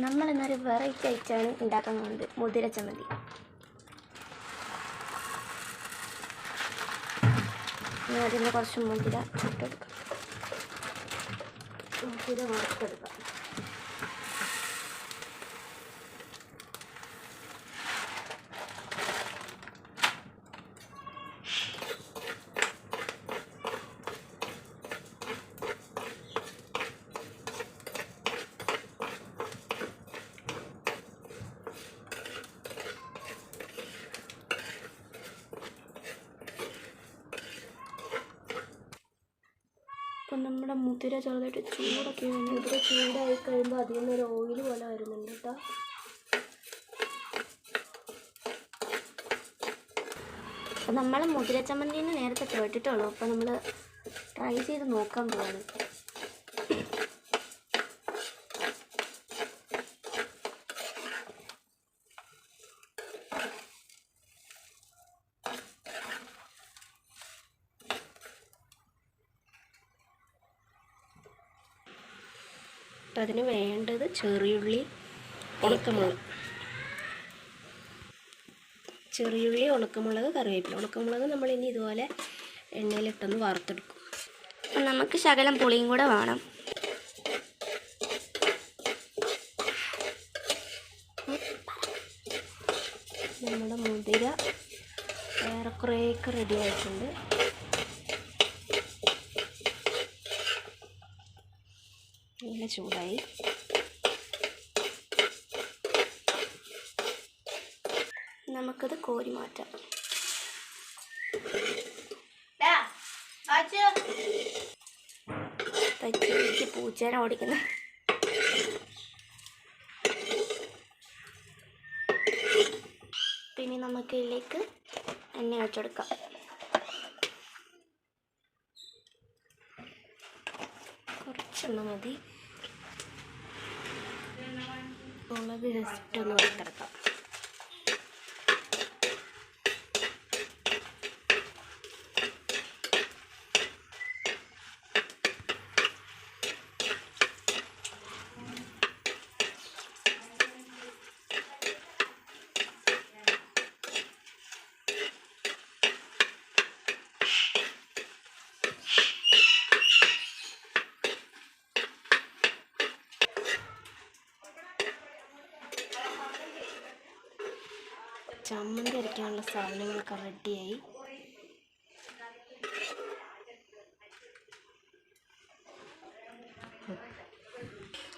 നമ്മൾ എന്നൊരു വെറൈറ്റി ആയിട്ടാണ് ഉണ്ടാക്കാൻ പോകുന്നത് മുതിര ചമ്മന്തി. അതിന് കുറച്ച് മുതിര ചുട്ടെടുക്കാം. മുതിര വറുത്തെടുക്കാം അപ്പം നമ്മുടെ മുതിര ചെറുതായിട്ട് ചൂടൊക്കെ വന്നു മുതിര ചൂടായി കഴിയുമ്പോൾ അതിൽ നിന്നൊരു ഓയിൽ പോലെ വരുന്നുണ്ട് കേട്ടോ. അപ്പം നമ്മൾ മുതിര ചമ്മന്തിന്ന് നേരത്തെ കേട്ടിട്ടുള്ളൂ. അപ്പം നമ്മൾ ട്രൈ ചെയ്ത് നോക്കാൻ പോവാണ്. അപ്പം അതിന് വേണ്ടത് ചെറിയുള്ളി ഉണക്കമുളക്. ചെറിയുള്ളി ഉണക്കമുളക് കറിവേപ്പില. ഉണക്കമുളക് നമ്മൾ ഇനി ഇതുപോലെ എണ്ണയിലിട്ടൊന്ന് വറുത്തെടുക്കും. അപ്പം നമുക്ക് ശകലം പുളിയും കൂടെ വേണം. നമ്മുടെ മുതിര ഏറെക്കുറേക്ക് റെഡി ആയിട്ടുണ്ട് നല്ല ചൂടായി നമുക്കത് കോരി മാറ്റാം തച്ചിക്ക് പൂച്ചേനെ ഓടിക്കുന്ന പിന്നെ നമുക്ക് ഇതിലേക്ക് എണ്ണ വെച്ചെടുക്കാം കുറച്ചെണ്ണ മതി മുളക് ജസ്റ്റ് ഒന്ന് വറുത്തെടുക്കാം ചമ്മന്തി അരയ്ക്കാനുള്ള സാധനങ്ങളൊക്കെ റെഡിയായി.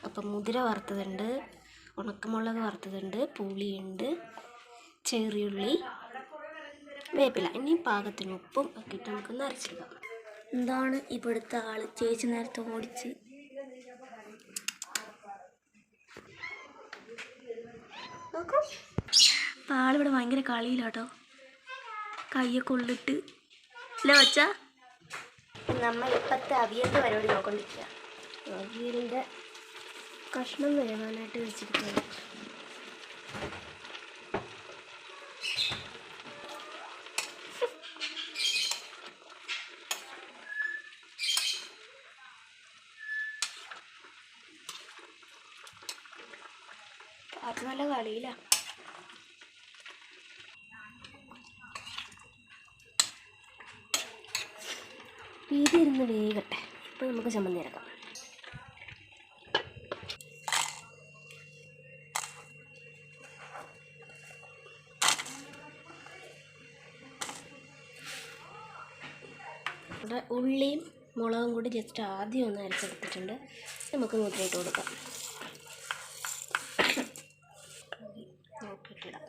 അപ്പം മുതിര വറുത്തതുണ്ട് ഉണക്കമുളക് വറുത്തതുണ്ട് പുളിയുണ്ട് ചെറിയുള്ളി വേപ്പില. ഇനി പാകത്തിന് ഉപ്പും ഒക്കെ ഇട്ട് നമുക്കൊന്ന് എന്താണ് ഇവിടുത്തെ ആൾ. ചേച്ചി നേരത്തെ ഓടിച്ച്. നോക്കൂ. അപ്പം ആളിവിടെ ഭയങ്കര കളിയിലാട്ടോ. കയ്യൊക്കെ കൊള്ളിട്ട് അല്ലേ വച്ച നമ്മൾ ഇപ്പോഴത്തെ അവിയലിന്റെ പരിപാടി നോക്കൊണ്ടിരിക്കുക അവിയലിന്റെ കഷ്ണം വരുവാനായിട്ട് വെച്ചിരിക്കുന്നത് അത് നല്ല കളിയിലാണ് ഇത് ഇരുന്ന് വേഗട്ടെ അപ്പോൾ നമുക്ക് ചമ്മന്തി ഇറക്കാം. ഇവിടെ ഉള്ളിയും മുളകും കൂടി ജസ്റ്റ് ആദ്യം ഒന്ന് അരച്ചെടുത്തിട്ടുണ്ട്. നമുക്ക് മുദ്രയിട്ട് കൊടുക്കാം. നോക്കിയിട്ടിടാം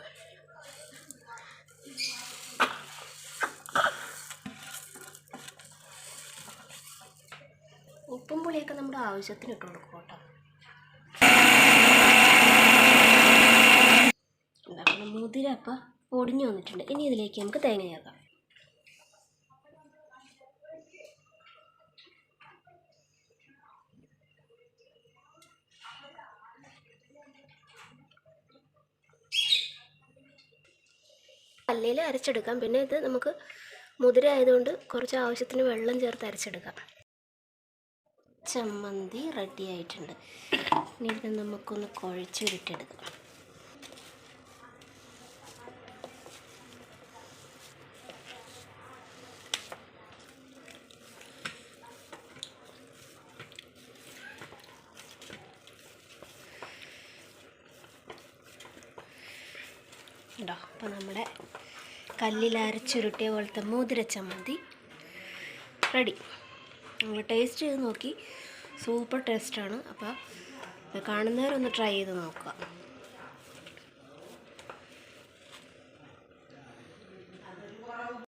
ഉപ്പും പുളിയൊക്കെ നമ്മുടെ ആവശ്യത്തിന് ഇട്ട് കൊടുക്കും കേട്ടോ. നമ്മുടെ മുതിര അപ്പം പൊടിഞ്ഞു വന്നിട്ടുണ്ട്. ഇനി ഇതിലേക്ക് നമുക്ക് തേങ്ങ ചേർക്കാം. കല്ലിൽ അരച്ചെടുക്കാം. പിന്നെ ഇത് നമുക്ക് മുതിര ആയതുകൊണ്ട് കുറച്ച് ആവശ്യത്തിന് വെള്ളം ചേർത്ത് അരച്ചെടുക്കാം. ചമ്മന്തി റെഡി ആയിട്ടുണ്ട്. ഇനി ഇത് നമുക്കൊന്ന് കുഴച്ചുരുട്ടെടുക്കാം ഉണ്ടോ അപ്പോൾ നമ്മുടെ കല്ലിൽ അരച്ചുരുട്ടിയ പോലത്തെ മോതിര ചമ്മന്തി റെഡി ടേസ്റ്റ് ചെയ്ത് നോക്കി. സൂപ്പർ ടേസ്റ്റാണ് അപ്പോൾ കാണുന്നവരൊന്ന് ട്രൈ ചെയ്ത് നോക്കുക.